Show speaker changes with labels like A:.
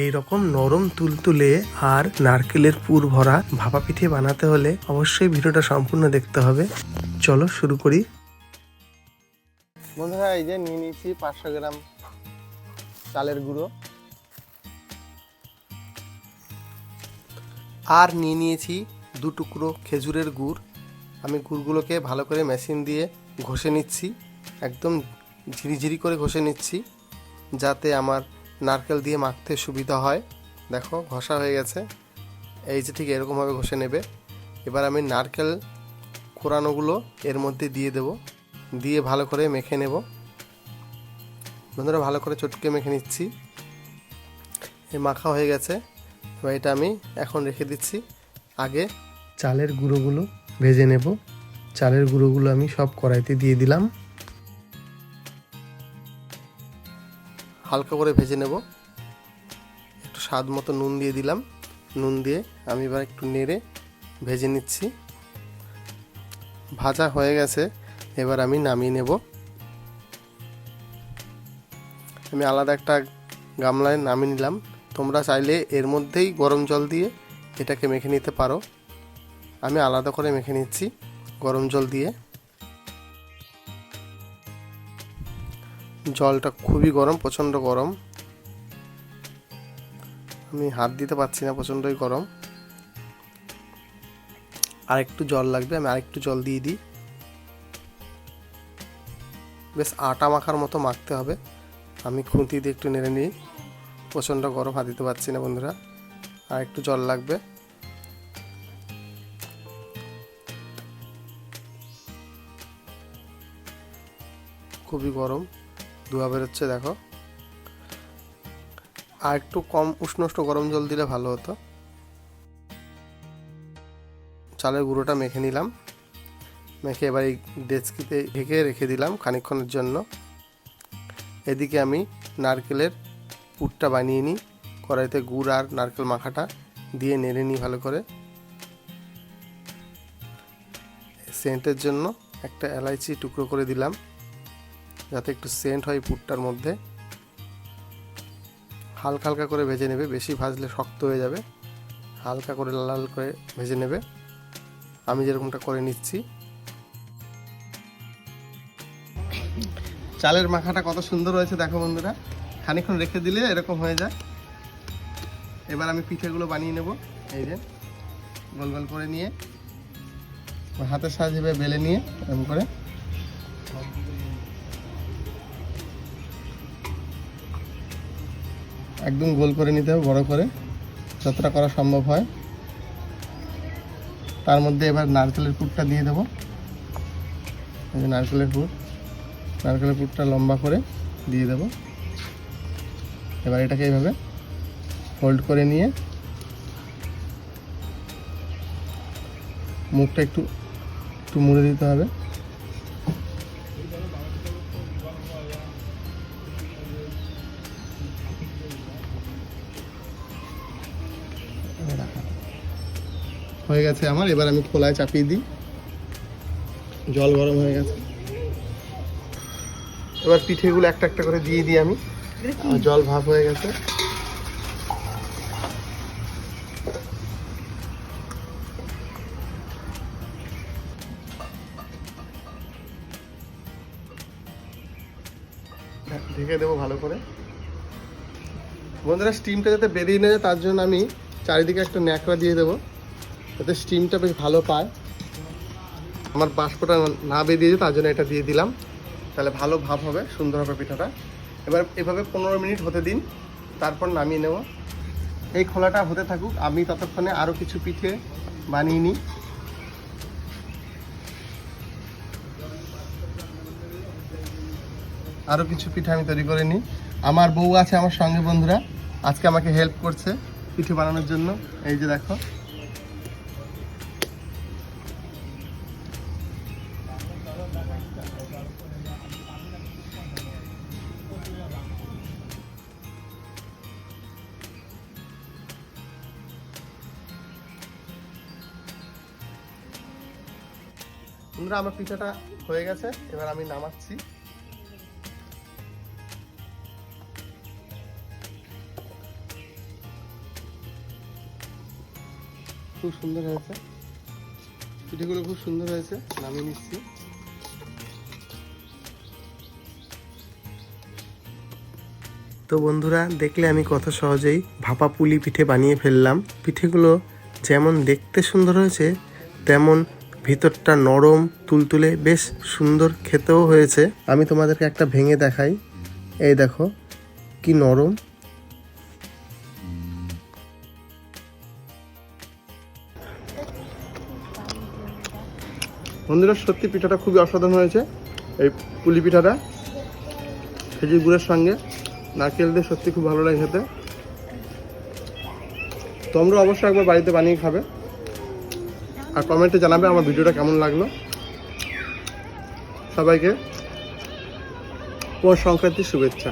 A: এই রকম নরম তুলতুলে আর নারকেলের পুর ভরা ভাপা পিঠে বানাতে হলে অবশ্যই ভিডিওটা সম্পূর্ণ দেখতে হবে। চলো শুরু করি। বন্ধুরা, এই যে নিয়ে নিয়েছি পাঁচশো গ্রাম চালের গুঁড়ো। আর নিয়ে নিয়েছি দু টুকরো খেজুরের গুড়। আমি গুড়গুলোকে ভালো করে মেশিন দিয়ে ঘষে নিচ্ছি, একদম ঝিরিঝিরি করে ঘষে নিচ্ছি, যাতে আমার নারকেল দিয়ে মাখতে সুবিধা হয়। দেখো, ঘষা হয়ে গেছে। এই যে ঠিক এরকমভাবে ঘষে নেবে। এবার আমি নারকেল কোরানোগুলো এর মধ্যে দিয়ে দেব। দিয়ে ভালো করে মেখে নেব। বন্ধুরা, ভালো করে চটকে মেখে নিচ্ছি। এই মাখা হয়ে গেছে। এবার এটা আমি এখন রেখে দিচ্ছি। আগে চালের গুঁড়োগুলো ভেজে নেব। চালের গুঁড়োগুলো আমি সব কড়াইতে দিয়ে দিলাম। হালকা করে ভেজে নেব। একটু স্বাদ মতো নুন দিয়ে দিলাম। নুন দিয়ে আমি এবার একটু নেড়ে ভেজে নিচ্ছি। ভাজা হয়ে গেছে, এবার আমি নামিয়ে নেব। আমি আলাদা একটা গামলায় নামিয়ে নিলাম। তোমরা চাইলে এর মধ্যেই গরম জল দিয়ে এটাকে মেখে নিতে পারো। আমি আলাদা করে মেখে নিচ্ছি গরম জল দিয়ে। জলটা খুবই গরম, প্রচণ্ড গরম। আমি হাত দিতে পারছি না, প্রচণ্ডই গরম। আর একটু জল লাগবে, আমি আরেকটু জল দিয়ে দিই। বেশ আটা মাখার মতো মাখতে হবে। আমি খুঁতি দিয়ে একটু নেড়ে নিই। প্রচণ্ড গরম, হাত দিতে পারছি না বন্ধুরা। আর একটু জল লাগবে। খুবই গরম। ধোয়া বেরোচ্ছে, দেখো। আর একটু কম উষ্ণ উষ্ণ গরম জল দিলে ভালো হতো। চালের গুঁড়োটা মেখে নিলাম। মেখে এবার এই ডেচকিতে ঢেকে রেখে দিলাম খানিকক্ষণের জন্য। এদিকে আমি নারকেলের পুরটা বানিয়ে নিই। কড়াইতে গুড় আর নারকেল মাখাটা দিয়ে নেড়ে নিই ভালো করে। সেন্টের জন্য একটা এলাইচি টুকরো করে দিলাম। যাতে একটু সেন্ট হয় পুরটার মধ্যে। হালকা হালকা করে ভেজে নেবে, বেশি ভাজলে শক্ত হয়ে যাবে। হালকা করে লাল লাল করে ভেজে নেবে। আমি যেরকমটা করে নিচ্ছি। চালের মাখাটা কত সুন্দর হয়েছে, দেখো বন্ধুরা। খানিক্ষণ রেখে দিলে এরকম হয়ে যায়। এবার আমি পিঠেগুলো বানিয়ে নেব, এই যে গোল গোল করে নিয়ে। হাতের সাহায্যে বেলে নিয়ে, এরকম করে। একদম গোল করে নিতে হবে, বড়ো করে, যতটা করা সম্ভব হয়। তার মধ্যে এবার নারকেলের পুরটা দিয়ে দেবো। নারকেলের পুর, নারকেলের পুরটা লম্বা করে দিয়ে দেবো। এবার এটাকে এইভাবে ফোল্ড করে নিয়ে মুখটা একটু একটু মুড়ে দিতে হবে। হয়ে গেছে আমার। এবার আমি খোলায় চাপিয়ে দিই। জল গরম হয়ে গেছে। এবার পিঠেগুলো একটা একটা করে দিয়ে দিই আমি। জল ভাপ হয়ে গেছে। ঢেকে দেবো ভালো করে। বন্ধুরা স্টিমটা যাতে বেরিয়ে নেয় তার জন্য আমি চারিদিকে একটা ন্যাকড়া দিয়ে দেবো। যাতে স্টিমটা বেশ ভালো পায়। আমার বাষ্পটা না বেরিয়ে তার জন্য এটা দিয়ে দিলাম। তাহলে ভালো ভাব হবে, সুন্দর হবে পিঠাটা। এবার এভাবে পনেরো মিনিট হতে দিন, তারপর নামিয়ে নেব। এই খোলাটা হতে থাকুক, আমি ততক্ষণে আরও কিছু পিঠে বানিয়ে নিই। আরও কিছু পিঠে আমি তৈরি করে নিই। আমার বউ আছে, আমার সঙ্গে বন্ধুরা। আজকে আমাকে হেল্প করছে পিঠে বানানোর জন্য। এই যে দেখো। বন্ধুরা, আমার পিঠাটা হয়ে গেছে। এবার আমি নামাচ্ছি। খুব সুন্দর হয়েছে। পিঠেগুলো খুব সুন্দর হয়েছে। নামিয়ে নিচ্ছি। তো বন্ধুরা, দেখলে আমি কত সহজেই ভাপা পুলি পিঠে বানিয়ে ফেললাম। পিঠেগুলো যেমন দেখতে সুন্দর হয়েছে, তেমন ভিতরটা নরম, তুলতুলে, বেশ সুন্দর খেতেও হয়েছে। আমি তোমাদেরকে একটা ভেঙে দেখাই। এই দেখো, কি নরম। বন্ধুরা, সত্যি পিঠাটা খুবই অসাধারণ হয়েছে। এই পুলি পিঠাটা, খেজুর গুড়ের সঙ্গে, নারকেল দিয়ে সত্যি খুব ভালো লাগে খেতে। তোমরা অবশ্যই একবার বাড়িতে বানিয়ে খাবে। আর কমেন্টে জানাবে আমার ভিডিওটা কেমন লাগল। সবাইকে পৌষ সংক্রান্তির শুভেচ্ছা।